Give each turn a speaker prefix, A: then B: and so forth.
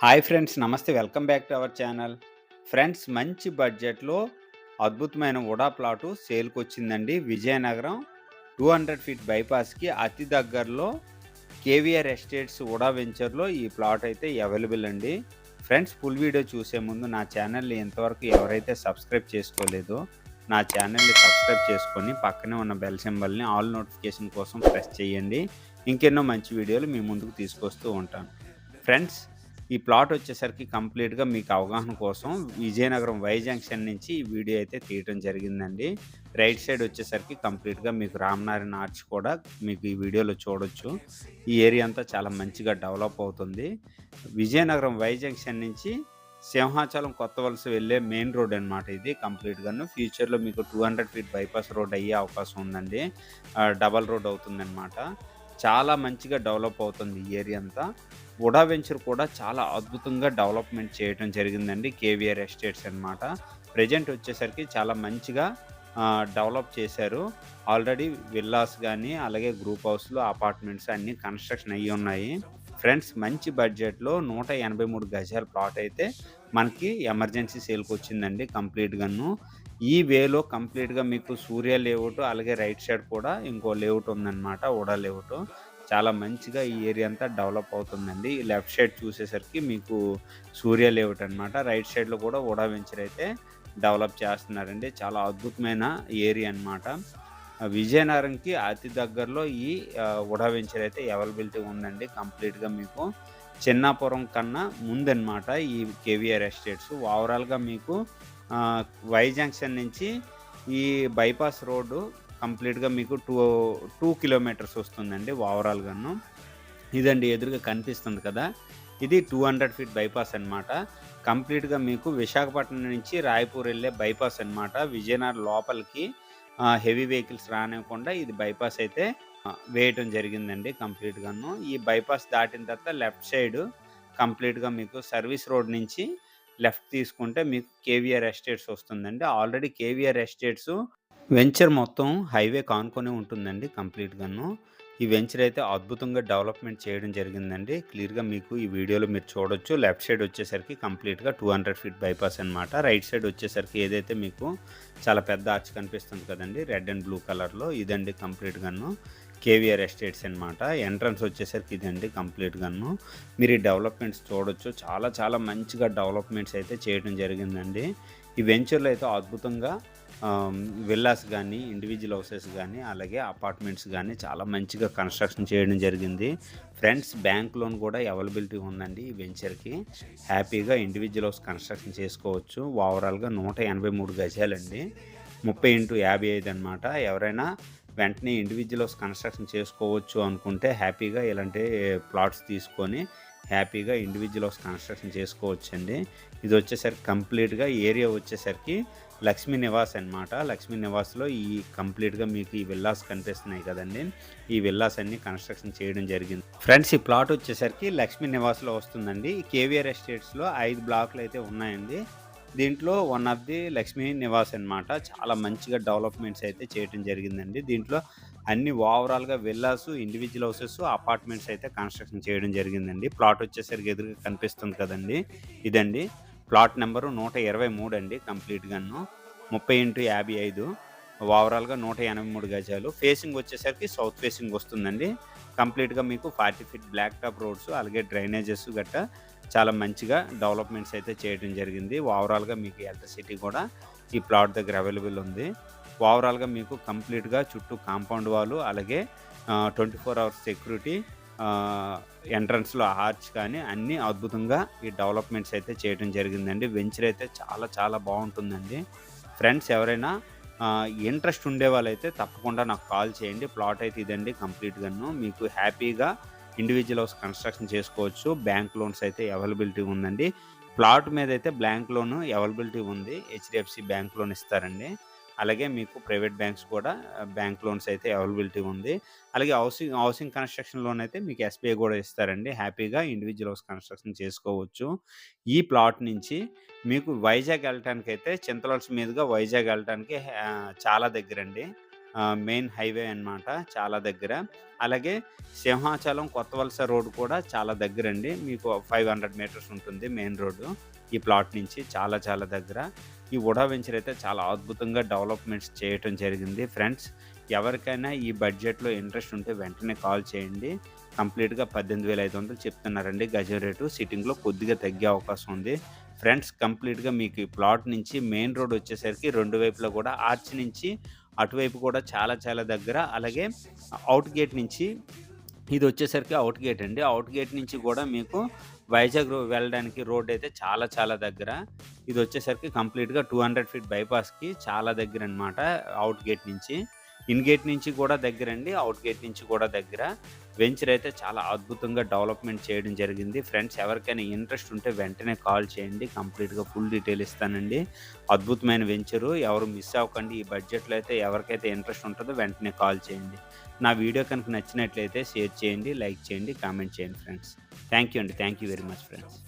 A: Hi friends నమస్తే welcome back to our channel friends మంచి బడ్జెట్లో అద్భుతమైన ఉడా ప్లాటు సేల్కి వచ్చిందండి. విజయనగరం టూ హండ్రెడ్ ఫీట్ బైపాస్కి అతి దగ్గరలో కేవీఆర్ ఎస్టేట్స్ ఉడా వెంచర్లో ఈ ప్లాట్ అయితే అవైలబుల్ అండి. ఫ్రెండ్స్ ఫుల్ వీడియో చూసే ముందు నా ఛానల్ని ఎంతవరకు ఎవరైతే సబ్స్క్రైబ్ చేసుకోలేదో నా ఛానల్ని సబ్స్క్రైబ్ చేసుకొని పక్కనే ఉన్న బెల్ సింబల్ని ఆల్ నోటిఫికేషన్ కోసం ప్రెస్ చేయండి. ఇంకెన్నో మంచి వీడియోలు మీ ముందుకు తీసుకొస్తూ ఉంటాను. ఫ్రెండ్స్ ఈ ప్లాట్ వచ్చేసరికి కంప్లీట్గా మీకు అవగాహన కోసం విజయనగరం వై జంక్షన్ నుంచి ఈ వీడియో అయితే తీయటం జరిగిందండి. రైట్ సైడ్ వచ్చేసరికి కంప్లీట్గా మీకు రామనారాయణ ఆర్చ్ కూడా మీకు ఈ వీడియోలో చూడొచ్చు. ఈ ఏరియా అంతా చాలా మంచిగా డెవలప్ అవుతుంది. విజయనగరం వై జంక్షన్ నుంచి సింహాచలం కొత్త వలస వెళ్ళే మెయిన్ రోడ్ అనమాట ఇది. కంప్లీట్గాను ఫ్యూచర్లో మీకు two hundred feet bypass road అయ్యే అవకాశం ఉందండి. డబల్ రోడ్ అవుతుందన్నమాట. చాలా మంచిగా డెవలప్ అవుతుంది ఈ ఏరియా అంతా. ఉడా వెంచర్ కూడా చాలా అద్భుతంగా డెవలప్మెంట్ చేయడం జరిగిందండి కేవీఆర్ ఎస్టేట్స్ అనమాట ప్రజెంట్ వచ్చేసరికి చాలా మంచిగా డెవలప్ చేశారు. ఆల్రెడీ విల్లాస్ కానీ అలాగే గ్రూప్ హౌస్లు అపార్ట్మెంట్స్ అన్నీ కన్స్ట్రక్షన్ అయ్యి ఉన్నాయి. ఫ్రెండ్స్ మంచి బడ్జెట్లో నూట ఎనభై మూడు గజాల ప్లాట్ అయితే మనకి ఎమర్జెన్సీ సేల్కి వచ్చిందండి కంప్లీట్గాను ఈ వేలో కంప్లీట్గా మీకు సూర్య లేఅవుట్ అలాగే రైట్ సైడ్ కూడా ఇంకో లేఅవుట్ ఉందన్నమాట ఉడా లేఅవుట్. చాలా మంచిగా ఈ ఏరియా అంతా డెవలప్ అవుతుందండి. లెఫ్ట్ సైడ్ చూసేసరికి మీకు సూర్య లేఅవుట్ అనమాట రైట్ సైడ్లో కూడా ఓడా వెంచర్ అయితే డెవలప్ చేస్తున్నారండి. చాలా అద్భుతమైన ఏరియా అనమాట విజయనగరంకి అతి దగ్గరలో ఈ ఉడా వెంచర్ అయితే అవైలబిలిటీ ఉందండి కంప్లీట్గా మీకు. చిన్నాపురం కన్నా ముందనమాట ఈ కేవీఆర్ ఎస్టేట్స్. ఓవరాల్గా మీకు వై జంక్షన్ నుంచి ఈ బైపాస్ రోడ్డు కంప్లీట్గా మీకు టూ టూ కిలోమీటర్స్ వస్తుందండి ఓవరాల్గాను ఇదండి ఎదురుగా కనిపిస్తుంది కదా. ఇది టూ హండ్రెడ్ ఫీట్ బైపాస్ అనమాట కంప్లీట్గా మీకు విశాఖపట్నం నుంచి రాయపూర్ వెళ్ళే బైపాస్ అనమాట విజయనగరం లోపలికి హెవీ వెహికల్స్ రానివ్వకుండా ఇది బైపాస్ అయితే వేయటం జరిగిందండి కంప్లీట్గాను. ఈ బైపాస్ దాటిన తర్వాత లెఫ్ట్ సైడ్ కంప్లీట్గా మీకు సర్వీస్ రోడ్ నుంచి లెఫ్ట్ తీసుకుంటే మీకు కేవీఆర్ ఎస్టేట్స్ వస్తుందండి. ఆల్రెడీ కేవీఆర్ ఎస్టేట్స్ వెంచర్ మొత్తం హైవే కానుకొని ఉంటుందండి కంప్లీట్గాను. ఈ వెంచర్ అయితే అద్భుతంగా డెవలప్మెంట్ చేయడం జరిగిందండి. క్లియర్గా మీకు ఈ వీడియోలో మీరు చూడొచ్చు. లెఫ్ట్ సైడ్ వచ్చేసరికి కంప్లీట్గా టూ హండ్రెడ్ ఫీట్ బైపాస్ అనమాట రైట్ సైడ్ వచ్చేసరికి ఏదైతే మీకు చాలా పెద్ద ఆర్చ్ కనిపిస్తుంది కదండి రెడ్ అండ్ బ్లూ కలర్లో ఇదండి కంప్లీట్గాను. కేవీఆర్ ఎస్టేట్స్ అనమాట ఎంట్రన్స్ వచ్చేసరికి ఇదండి కంప్లీట్గాను. మీరు ఈ డెవలప్మెంట్స్ చూడొచ్చు. చాలా చాలా మంచిగా డెవలప్మెంట్స్ అయితే చేయడం జరిగిందండి. ఈ వెంచర్లో అయితే అద్భుతంగా విల్లాస్ కానీ ఇండివిజువల్ హౌసెస్ కానీ అలాగే అపార్ట్మెంట్స్ కానీ చాలా మంచిగా కన్స్ట్రక్షన్ చేయడం జరిగింది. ఫ్రెండ్స్ బ్యాంక్ లోన్ కూడా అవైలబిలిటీ ఉందండి ఈ వెంచర్కి హ్యాపీగా ఇండివిజువల్ హౌస్ కన్స్ట్రక్షన్ చేసుకోవచ్చు. ఓవరాల్గా నూట ఎనభై మూడు గజాలండి. ముప్పై ఇంటూ యాభై ఐదు అనమాట ఎవరైనా వెంటనే ఇండివిజువల్ హౌస్ కన్స్ట్రక్షన్ చేసుకోవచ్చు అనుకుంటే హ్యాపీగా ఇలాంటి ప్లాట్స్ తీసుకొని హ్యాపీగా ఇండివిజువల్ హౌస్ కన్స్ట్రక్షన్ చేసుకోవచ్చండి. ఇది వచ్చేసరికి కంప్లీట్గా ఏరియా వచ్చేసరికి లక్ష్మీ నివాస్ అనమాట లక్ష్మీ నివాస్లో ఈ కంప్లీట్గా మీకు ఈ విల్లాస్ కనిపిస్తున్నాయి కదండి. ఈ విల్లాస్ అన్ని కన్స్ట్రక్షన్ చేయడం జరిగింది. ఫ్రెండ్స్ ఈ ప్లాట్ వచ్చేసరికి లక్ష్మీ నివాస్లో వస్తుందండి. కేవీఆర్ ఎస్టేట్స్లో ఐదు బ్లాక్లు అయితే ఉన్నాయండి. దీంట్లో one of the Lakshmi Nivas అనమాట చాలా మంచిగా డెవలప్మెంట్స్ అయితే చేయడం జరిగిందండి. దీంట్లో అన్ని ఓవరాల్గా విల్లాస్ ఇండివిజువల్ హౌసెస్ అపార్ట్మెంట్స్ అయితే కన్స్ట్రక్షన్ చేయడం జరిగిందండి. ప్లాట్ వచ్చేసరికి ఎదురుగా కనిపిస్తుంది కదండి. ఇదండి. ప్లాట్ నెంబరు నూట ఇరవై మూడు అండి కంప్లీట్గాను ముప్పై ఇంటూ యాభై ఐదు. ఓవరాల్గా నూట ఎనభై మూడు గజాలు. ఫేసింగ్ వచ్చేసరికి సౌత్ ఫేసింగ్ వస్తుందండి. కంప్లీట్గా మీకు forty feet black top roads అలాగే డ్రైనేజెస్ గట్ట చాలా మంచిగా డెవలప్మెంట్స్ అయితే చేయడం జరిగింది. ఓవరాల్గా మీకు ఎలక్ట్రిసిటీ కూడా ఈ ప్లాట్ దగ్గర అవైలబుల్ ఉంది. ఓవరాల్గా మీకు కంప్లీట్గా చుట్టూ కాంపౌండ్ వాళ్ళు అలాగే ట్వంటీ ఫోర్ అవర్స్ సెక్యూరిటీ ఎంట్రన్స్లో ఆర్చ్ కానీ అన్నీ అద్భుతంగా ఈ డెవలప్మెంట్స్ అయితే చేయడం జరిగిందండి. వెంచర్ అయితే చాలా చాలా బాగుంటుందండి. ఫ్రెండ్స్ ఎవరైనా ఇంట్రెస్ట్ ఉండే వాళ్ళైతే తప్పకుండా నాకు కాల్ చేయండి. ప్లాట్ అయితే ఇదండి కంప్లీట్గాను. మీకు హ్యాపీగా ఇండివిజువల్ హౌస్ కన్స్ట్రక్షన్ చేసుకోవచ్చు. బ్యాంక్ లోన్స్ అయితే అవైలబిలిటీ ఉందండి. ప్లాట్ మీద అయితే బ్యాంక్ లోన్ అవైలబిలిటీ ఉంది. హెచ్డిఎఫ్సి బ్యాంక్ లోన్ ఇస్తారండి. అలాగే మీకు ప్రైవేట్ బ్యాంక్స్ కూడా బ్యాంక్ లోన్స్ అయితే అవైలబిలిటీ ఉంది. అలాగే హౌసింగ్ హౌసింగ్ కన్స్ట్రక్షన్ లోన్ అయితే మీకు ఎస్బీఐ కూడా ఇస్తారండి. హ్యాపీగా ఇండివిజువల్ హౌస్ కన్స్ట్రక్షన్ చేసుకోవచ్చు. ఈ ప్లాట్ నుంచి మీకు వైజాగ్ వెళ్ళటానికి అయితే చింతలర్స్ మీదుగా వైజాగ్ వెళ్ళటానికి చాలా దగ్గరండి. మెయిన్ హైవే అన్నమాట చాలా దగ్గర. అలాగే సింహాచలం కొత్త వలస రోడ్ కూడా చాలా దగ్గర అండి మీకు 500 మీటర్స్ ఉంటుంది మెయిన్ రోడ్డు. ఈ ప్లాట్ నుంచి చాలా చాలా దగ్గర. ఈ ఉడా వెంచర్ అయితే చాలా అద్భుతంగా డెవలప్‌మెంట్స్ చేయటం జరిగింది. ఫ్రెండ్స్ ఎవరికైనా ఈ బడ్జెట్‌లో ఇంట్రెస్ట్ ఉంటే వెంటనే కాల్ చేయండి. కంప్లీట్‌గా 18,500 చెప్తున్నారండి గజం రేటు. సిట్టింగ్‌లో కొద్దిగా తగ్గే అవకాశం ఉంది. ఫ్రెండ్స్ కంప్లీట్‌గా మీకు ఈ ప్లాట్ నుంచి మెయిన్ రోడ్ వచ్చేసరికి రెండు వైపులా కూడా ఆర్చ్ నుంచి అటువైపు కూడా చాలా చాలా దగ్గర. అలాగే అవుట్ గేట్ నుంచి ఇది వచ్చేసరికి అవుట్ గేట్ అండి. అవుట్ గేట్ నుంచి కూడా మీకు వైజాగ్ వెళ్ళడానికి రోడ్ అయితే చాలా చాలా దగ్గర. ఇది వచ్చేసరికి కంప్లీట్‌గా 200 ఫీట్ బైపాస్‌కి చాలా దగ్గర అనమాట అవుట్ గేట్ నుంచి. ఇన్ గేట్ నుంచి కూడా దగ్గరండి. అవుట్ గేట్ నుంచి కూడా దగ్గర. వెంచర్ అయితే చాలా అద్భుతంగా డెవలప్‌మెంట్ చేయడం జరిగింది. ఫ్రెండ్స్ ఎవరికైనా ఇంట్రెస్ట్ ఉంటే వెంటనే కాల్ చేయండి. కంప్లీట్‌గా ఫుల్ డీటెయిల్ ఇస్తానండి. అద్భుతమైన వెంచరు. ఎవరు మిస్ అవ్వకండి. ఈ బడ్జెట్‌లో అయితే ఎవరికైతే ఇంట్రెస్ట్ ఉంటుందో వెంటనే కాల్ చేయండి. నా వీడియో కనుక నచ్చినట్లయితే షేర్ చేయండి, లైక్ చేయండి, కామెంట్ చేయండి ఫ్రెండ్స్. థ్యాంక్ యూ అండి. Thank you very much friends.